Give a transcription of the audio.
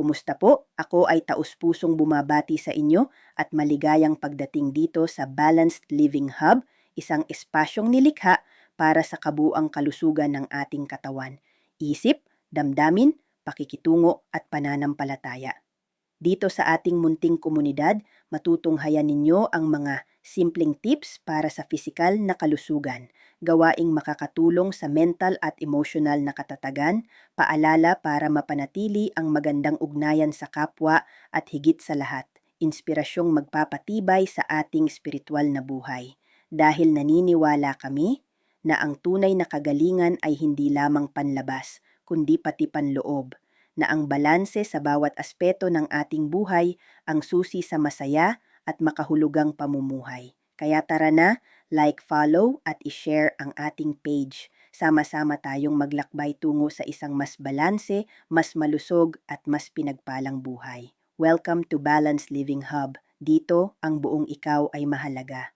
Kumusta po? Ako ay taus-pusong bumabati sa inyo at maligayang pagdating dito sa Balanced Living Hub, isang espasyong nilikha para sa kabuang kalusugan ng ating katawan, isip, damdamin, pakikitungo at pananampalataya. Dito sa ating munting komunidad, matutunghayan ninyo ang mga simpleng tips para sa pisikal na kalusugan, gawaing makakatulong sa mental at emotional na katatagan, paalala para mapanatili ang magandang ugnayan sa kapwa at higit sa lahat, inspirasyong magpapatibay sa ating spiritual na buhay. Dahil naniniwala kami na ang tunay na kagalingan ay hindi lamang panlabas, kundi pati panloob, na ang balanse sa bawat aspeto ng ating buhay ang susi sa masaya at makahulugang pamumuhay. Kaya tara na, like, follow at i-share ang ating page. Sama-sama tayong maglakbay tungo sa isang mas balanse, mas malusog at mas pinagpalang buhay. Welcome to Balanced Living Hub. Dito, ang buong ikaw ay mahalaga.